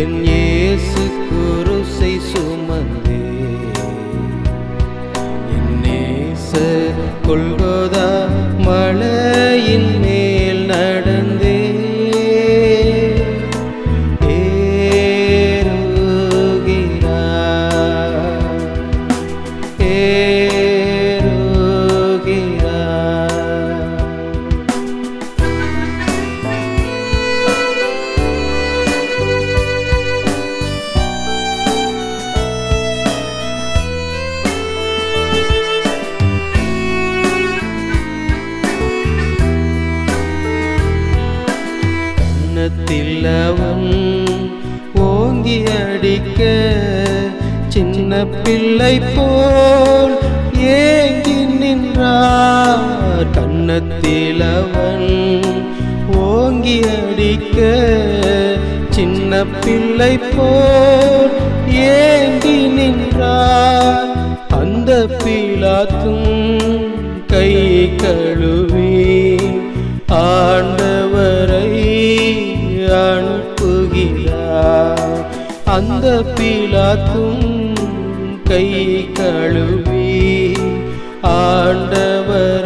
என் இயேசு குருசை சுமந்தே. என் நேச கொள்கோதா மலையின் மேல் நட சின்ன பிள்ளை போல் ஏங்கி நின்றார். கன்னத்தில் அவன் ஓங்கி அடிக்க சின்ன பிள்ளை போல் ஏங்கி நின்றார். அந்த பீலாக்கும் கை கழுவி ஆண் அந்த பீலாத்தும் கை கழுவி ஆண்டவர்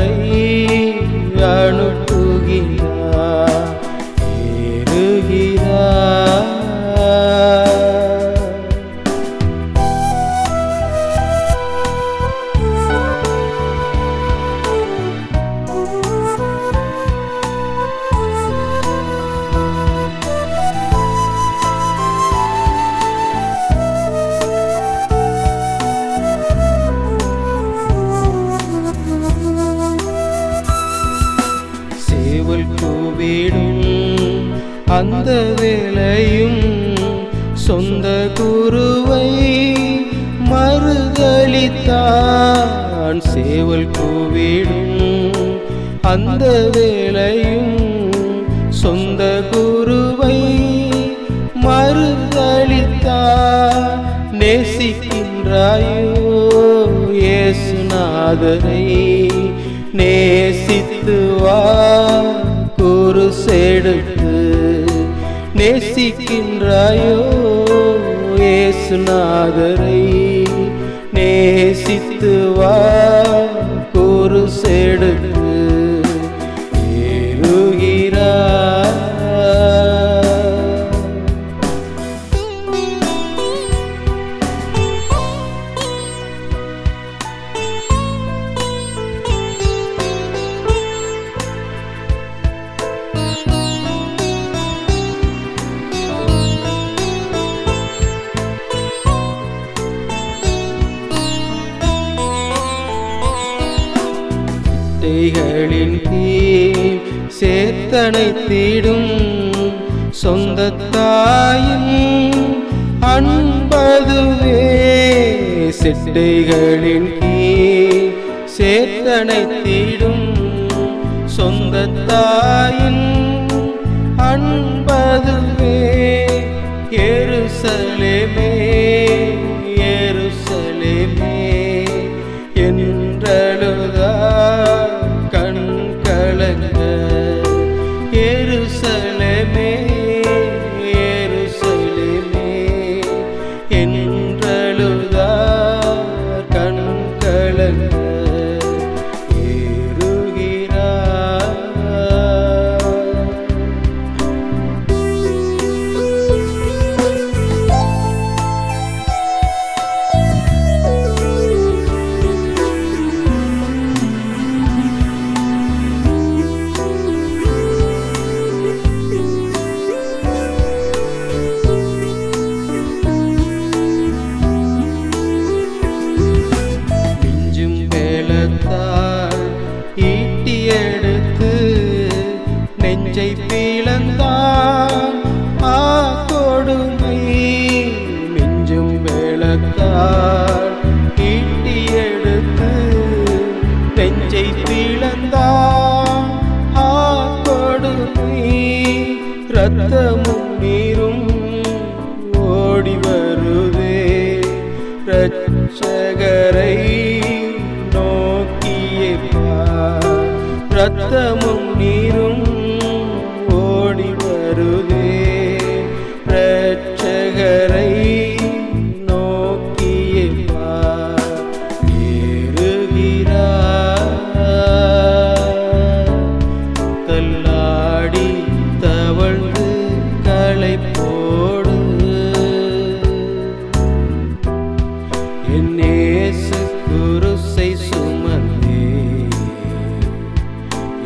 அந்த வேளையும் சொந்த குருவை மறுதளித்தான் சேவல் கூவிடும். அந்த வேலையும் சொந்த குருவை மறுதளித்தான் நேசிக்கின்றாயோ ஏசுநாதரை நேசித்து வா குரு செடுத்து நேசிக்கின்றாயோ ஏசுநாதரை. தேய்களின் கீழ் சேத்தனை தீடும் சொந்த அன்பதுவே சிட்டைகளின் கீழ் சேத்தனை தீடும் சொந்த ஈட்டி எடுத்து நெஞ்சை பீளந்தான். ஆ கொடுமை மிஞ்சும் வேளத்தால் ஈட்டி எடுத்து நெஞ்சை பீளந்தான். ஆ கொடுமை ரத்தமும் நீரும் ஓடி பார். ரத்தமும் நீரும் ஓடி வருதே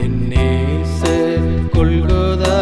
എന്നേസ കൊൽഗോദാ